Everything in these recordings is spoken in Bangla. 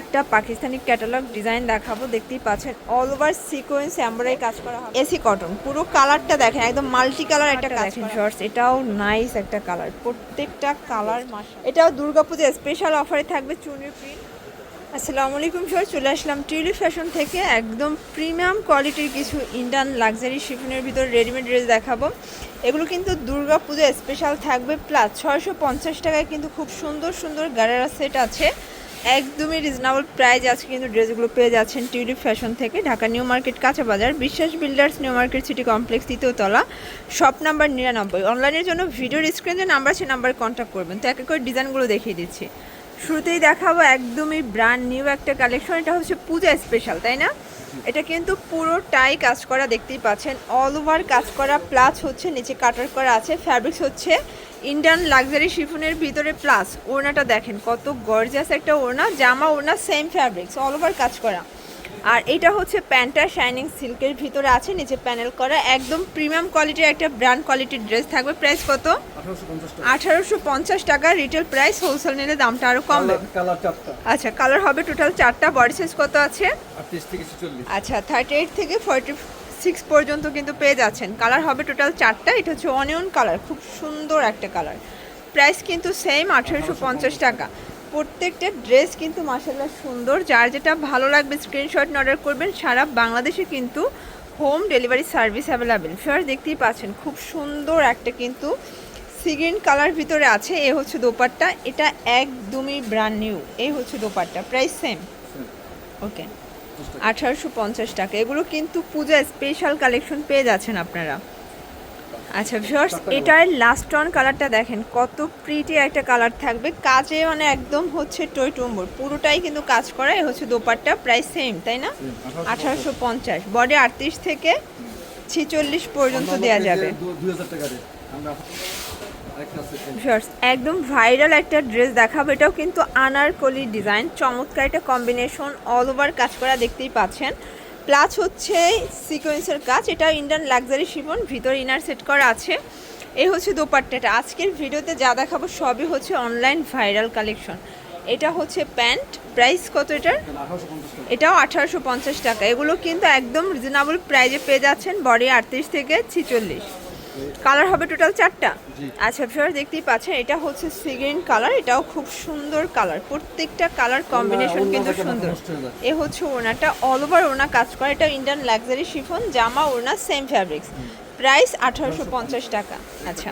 একটা পাকিস্তানি ক্যাটালগ ডিজাইন দেখাবো দেখতেই পাচ্ছেন। অল ওভার সিকোয়েন্স এমব্রয়ডারি কাজ করা হবে। এসি কটন পুরো কালারটা দেখেন একদম মাল্টি কালার একটা কাজ দেখেন শর্টস এটাও নাইস একটা কালার প্রত্যেকটা কালার এটাও দুর্গাপূজা স্পেশাল অফারে থাকবে চুনি প্রিন্ট আসসালামু আলাইকুম স্যার চলে আসলাম টিউলিপ ফ্যাশন থেকে। একদম প্রিমিয়াম কোয়ালিটির কিছু ইন্ডিয়ান লাক্সারি শিফনের ভিতর রেডিমেড ড্রেস দেখাবো। এগুলো কিন্তু দুর্গা পূজা স্পেশাল থাকবে প্লাস ছয়শো পঞ্চাশ টাকায় কিন্তু খুব সুন্দর সুন্দর গাড়ারা সেট আছে। একদমই রিজনেবল প্রাইস আজকে কিন্তু ড্রেসগুলো পেয়ে যাচ্ছেন টিউলিপ ফ্যাশন থেকে। ঢাকা নিউ মার্কেট কাঁচা বাজার, Biswas builders new market city complex তৃতীয়তলা shop number নিরানব্বই। অনলাইনের জন্য ভিডিওর স্ক্রিনে নাম্বার আছে নাম্বারে কন্ট্যাক্ট করবেন। তো এক এক করে ডিজাইনগুলো দেখিয়ে দিচ্ছি। শুরুতেই দেখাবো একদমই ব্র্যান্ড নিউ একটা কালেকশন এটা হচ্ছে পূজা স্পেশাল তাই না? এটা কিন্তু পুরোটাই কাজ করা দেখতেই পাচ্ছেন। অল ওভার কাজ করা প্লাস হচ্ছে নিচে কাটার করা আছে ফ্যাব্রিক্স হচ্ছে ইন্ডিয়ান লাক্সারি শিফনের ভিতরে প্লাস ওড়নাটা দেখেন, কত গর্জিয়াস একটা ওড়না, জামা ওড়না সেম ফ্যাব্রিক্স অল ওভার কাজ করা। আর এটা হচ্ছে প্যান্টটা শাইনিং সিল্কের ভিতরে আছে, নিচে প্যানেল করা, একদম প্রিমিয়াম কোয়ালিটির একটা ব্র্যান্ড কোয়ালিটির ড্রেস থাকবে। প্রাইস কত? আঠারোশো পঞ্চাশ টাকা। রিটেল প্রাইস হোলসেল নিলে দামটা আরও কমবে কালার চারটা। আচ্ছা কালার হবে টোটাল চারটা। বডি সাইজ কত আছে? আচ্ছা থার্টি এইট থেকে ফর্টি সিক্স পর্যন্ত কিন্তু পেয়ে যাচ্ছেন। কালার হবে টোটাল চারটা। এটা হচ্ছে অনিয়ন কালার খুব সুন্দর একটা কালার প্রাইস কিন্তু সেম আঠারোশো পঞ্চাশ টাকা। প্রত্যেকটা ড্রেস কিন্তু মাসাল্লাহ সুন্দর। যার যেটা ভালো লাগবে স্ক্রিনশট অর্ডার করবেন। সারা বাংলাদেশে কিন্তু home delivery service available fair দেখতেই পাচ্ছেন খুব সুন্দর একটা কিন্তু সিগ্রিন কালার ভিতরে আছে এ হচ্ছে দোপাট্টা। এটা একদমই ব্র্যান্ড নিউ এই হচ্ছে দোপাট্টা প্রাইস সেম ওকে আঠারোশো পঞ্চাশ টাকা। এগুলো কিন্তু পূজা স্পেশাল কালেকশন পেয়ে যাচ্ছেন আপনারা। আচ্ছা ভিউয়ার্স এটার লাস্ট অন কালারটা দেখেন কত প্রিটি একটা কালার থাকবে। কাজে মানে একদম হচ্ছে টই টম্বর। পুরোটাই কিন্তু কাজ করা এ হচ্ছে দোপাট্টা প্রাইস সেম তাই না? আঠারোশো পঞ্চাশ। বডি আটত্রিশ থেকে ছিচল্লিশ পর্যন্ত দেওয়া যাবে। একদম ভাইরাল একটা ড্রেস দেখাবো। এটাও কিন্তু আনারকলি ডিজাইন চমৎকার একটা কম্বিনেশন অল ওভার কাজ করা দেখতেই পাচ্ছেন। প্লাস হচ্ছে সিকোয়েন্সের কাজ। এটা ইন্ডিয়ান লাক্সারি শিফন, ভিতর ইনার সেট করা আছে। এই হচ্ছে দোপাট্টাটা। আজকের ভিডিওতে যা দেখাবো সবই হচ্ছে অনলাইন ভাইরাল কালেকশন এটা হচ্ছে প্যান্ট প্রাইস কত এটার? এটাও আঠারোশো পঞ্চাশ টাকা। এগুলো কিন্তু একদম রিজনেবল প্রাইজে পেয়ে যাচ্ছেন। বডি আটত্রিশ থেকে ছিচল্লিশ। কালার হবে টোটাল চারটা? আচ্ছা ফিওর দেখতেই পাচ্ছেন এটা হচ্ছে সিগ্রিন কালার এটাও খুব সুন্দর কালার প্রত্যেকটা কালার কম্বিনেশন কিন্তু সুন্দর। এ হচ্ছে ওড়নাটা অল ওভার ওড়না কাজ করে এটা ইন্ডিয়ান লাক্সারি শিফন জামা ওড়না সেম ফ্যাব্রিক্স প্রাইস আঠারোশো পঞ্চাশ টাকা। আচ্ছা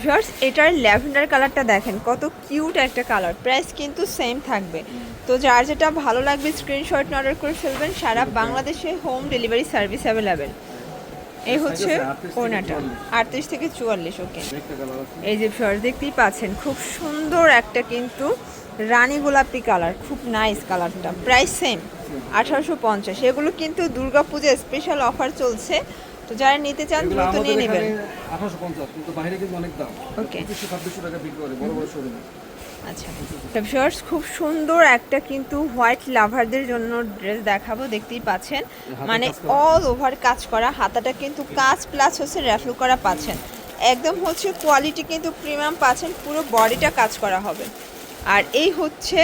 ভিউয়ার্স এটার ল্যাভেন্ডার কালারটা দেখেন কত কিউট একটা কালার প্রাইস কিন্তু সেম থাকবে। তো যার যেটা ভালো লাগবে স্ক্রিনশট অর্ডার করে ফেলবেন সারা বাংলাদেশে হোম ডেলিভারি সার্ভিস অ্যাভেলেবেল এই হচ্ছে ওনাটা আটত্রিশ থেকে চুয়াল্লিশ ওকে। এই যে ভিউয়ার্স দেখতেই পাচ্ছেন খুব সুন্দর একটা কিন্তু রানী গোলাপি কালার খুব নাইস কালারটা প্রাইস সেম আঠারোশো পঞ্চাশ। এগুলো কিন্তু দুর্গাপূজা স্পেশাল অফার চলছে তো যারা নিতে চান দ্রুত নিয়ে নেবেন। আঠারোশো পঞ্চাশ কিন্তু বাইরে কিন্তু অনেক দাম. পঁচিশশো ছাব্বিশশো টাকা বিক্রি করে বড় বড় শোরুমে আচ্ছা। ভিউয়ার্স খুব সুন্দর একটা কিন্তু হোয়াইট লাভারদের জন্য ড্রেস দেখাবো দেখতেই পাচ্ছেন। মানে অল ওভার কাজ করা হাতাটা কিন্তু কাজ প্লাস হচ্ছে র্যাফেল করা পাচ্ছেন। একদম হচ্ছে কোয়ালিটি কিন্তু প্রিমিয়াম পাচ্ছেন পুরো বডিটা কাজ করা হবে। আর এই হচ্ছে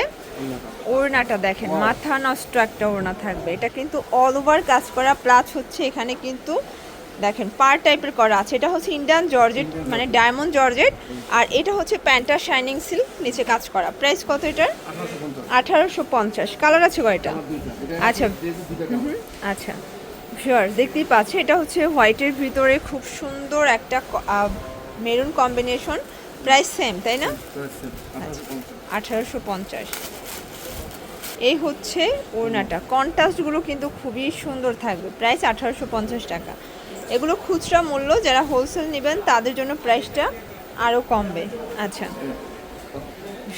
ওড়নাটা দেখেন মাথা নষ্ট একটা ওড়না থাকবে। এটা কিন্তু অল ওভার কাজ করা প্লাস হচ্ছে এখানে কিন্তু দেখেন পার টাইপের করা আছে। এটা হচ্ছে ইন্ডিয়ান জর্জেট মানে ডায়মন্ড জর্জেট আর এটা হচ্ছে প্যান্টা শাইনিং সিল্ক নিচে কাজ করা। প্রাইস কত এটার? আঠারোশো পঞ্চাশ। কালার আছে কয়টা? আচ্ছা। আচ্ছা। শিওর দেখতেই পাচ্ছি। এটা হচ্ছে হোয়াইটের ভিতরে খুব সুন্দর একটা মেরুন কম্বিনেশন প্রাইস সেম তাই না? আঠারোশো পঞ্চাশ। এই হচ্ছে ওড়নাটা। কন্ট্রাস্টগুলো কিন্তু খুবই সুন্দর থাকবে। প্রাইস আঠারোশো পঞ্চাশ টাকা। এগুলো খুচরা মূল্য যারা হোলসেল নেবেন তাদের জন্য প্রাইসটা আরও কমবে। আচ্ছা।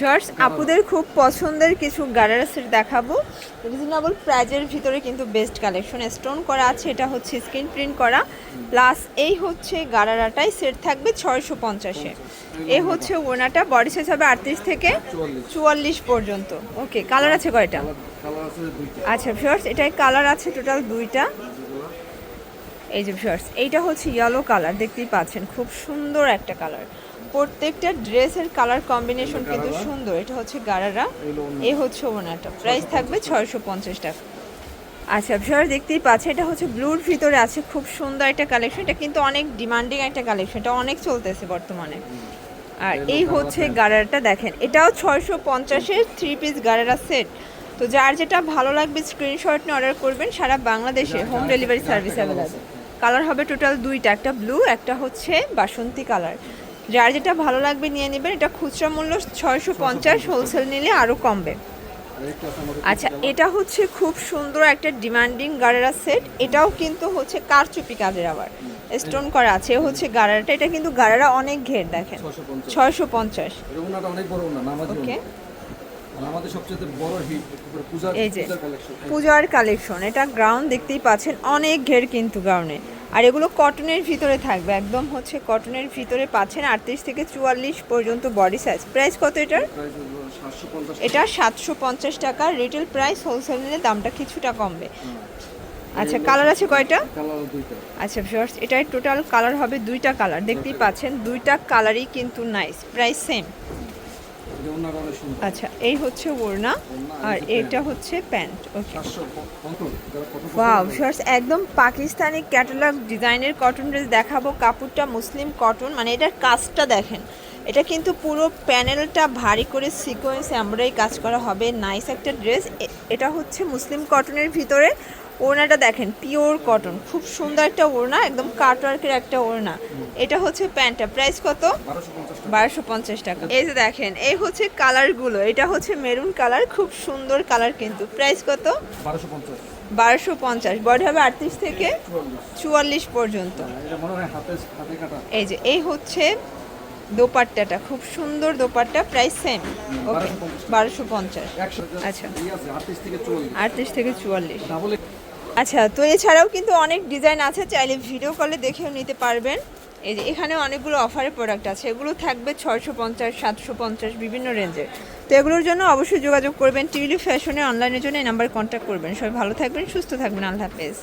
শর্টস আপুদের খুব পছন্দের কিছু গারারা সেট দেখাবো। রিজনেবল প্রাইজের ভিতরে কিন্তু বেস্ট কালেকশন স্টোন করা আছে এটা হচ্ছে স্ক্রিন প্রিন্ট করা। প্লাস এই হচ্ছে গারারাটাই সেট থাকবে ছয়শো পঞ্চাশে। এ হচ্ছে ওনাটা বডি সাইজ হবে আটত্রিশ থেকে চুয়াল্লিশ। পর্যন্ত। ওকে কালার আছে কয়টা? আচ্ছা ভিউয়ার্স এটাই কালার আছে টোটাল দুইটা। এই যে ভিউয়ার্স এইটা হচ্ছে ইয়েলো কালার দেখতেই পাচ্ছেন খুব সুন্দর একটা কালার প্রত্যেকটা ড্রেসের কালার কম্বিনেশন কিন্তু সুন্দর এটা হচ্ছে গারারা এ হচ্ছে ওনাটা প্রাইস থাকবে ছয়শো পঞ্চাশ টাকা। আচ্ছা আপনারা দেখতেই পাচ্ছেন এটা হচ্ছে ব্লুর ভিতরে আছে খুব সুন্দর একটা কালেকশন এটা কিন্তু অনেক ডিমান্ডিং একটা কালেকশন এটা অনেক চলতেছে বর্তমানে। আর এই হচ্ছে গারারাটা দেখেন এটাও ছয়শো পঞ্চাশের থ্রি পিস গারারা সেট তো যার যেটা ভালো লাগবে স্ক্রিনশট নিয়ে অর্ডার করবেন সারা বাংলাদেশে home delivery service available colour হবে টোটাল দুইটা একটা ব্লু একটা হচ্ছে বাসন্তী কালার। যার যেটা ভালো লাগবে নিয়ে নেবেন এটা খুচরা মূল্য ছয়শো পঞ্চাশ হোলসেল নিলে আরও কমবে। আচ্ছা এটা হচ্ছে খুব সুন্দর একটা ডিমান্ডিং গারারা সেট। এটাও কিন্তু হচ্ছে কারচুপি কাজের আবার। স্টোন করা আছে হচ্ছে গারারাটা। এটা কিন্তু গারারা অনেক ঘের দেখেন। ছয়শো পঞ্চাশ। ওকে। আমাদের সবচেয়ে বড় হিট পূজার কালেকশন পূজার কালেকশন এটা গ্রাউন্ড দেখতেই পাচ্ছেন অনেক ঘের কিন্তু গ্রাউন্ডে আর এগুলো কটনের ভিতরে থাকবে একদম হচ্ছে কটনের ভিতরে পাচ্ছেন আটত্রিশ থেকে চুয়াল্লিশ পর্যন্ত বডি সাইজ প্রাইস কত এটার? প্রাইস হলো 750 এটা সাতশো পঞ্চাশ টাকা রিটেল প্রাইস হোলসেল নিলে দামটা কিছুটা কমবে। আচ্ছা কালার আছে কয়টা? আচ্ছা ভিউয়ার্স এটার টোটাল কালার হবে দুইটা কালার দেখতেই পাচ্ছেন দুইটা কালারই কিন্তু নাইস প্রাইস সেম এটা ওনাটা অনেক সুন্দর আচ্ছা এই হচ্ছে ওড়না আর এটা হচ্ছে প্যান্ট ওকে। 750 যারা ওয়াও ভিউয়ার্স একদম পাকিস্তানি ক্যাটালগ ডিজাইনের কটন ড্রেস দেখাবো। কাপড়টা মুসলিম কটন মানে এটার কাজটা দেখেন। এটা কিন্তু পুরো প্যানেলটা ভারী করে সিকোয়েন্স এমব্রয়ডারি কাজ করা হবে। নাইস একটা ড্রেস এটা হচ্ছে মুসলিম কটনের ভিতরে। ওড়নাটা দেখেন পিওর কটন খুব সুন্দর একটা ওড়না একদম কাটওয়ার্কের একটা ওড়না। এটা হচ্ছে প্যান্টটা। প্রাইস কত? বারোশো পঞ্চাশ টাকা। এই যে দেখেন এই হচ্ছে কালারগুলো এটা হচ্ছে মেরুন কালার খুব সুন্দর কালার কিন্তু। প্রাইস কত? বারোশো পঞ্চাশ। বডি হবে আটত্রিশ থেকে চুয়াল্লিশ। পর্যন্ত। হয় এই যে এই হচ্ছে দোপাট্টাটা। খুব সুন্দর দোপাট্টা। প্রাইস সেম ওকে বারোশো পঞ্চাশ। আচ্ছা। এই আছে 38 থেকে 40 আটত্রিশ থেকে চুয়াল্লিশ। আচ্ছা তো এছাড়াও কিন্তু অনেক ডিজাইন আছে, চাইলে ভিডিও কলে দেখেও নিতে পারবেন। এই যে এখানে অনেকগুলো অফারের প্রোডাক্ট আছে, এগুলো থাকবে ছয়শো পঞ্চাশ, সাতশো পঞ্চাশ, বিভিন্ন রেঞ্জের তো এগুলোর জন্য অবশ্যই যোগাযোগ করবেন টিউলি ফ্যাশনে অনলাইনের জন্য এই নাম্বার কন্ট্যাক্ট করবেন। সবাই ভালো থাকবেন, সুস্থ থাকবেন, আল্লাহ হাফেজ।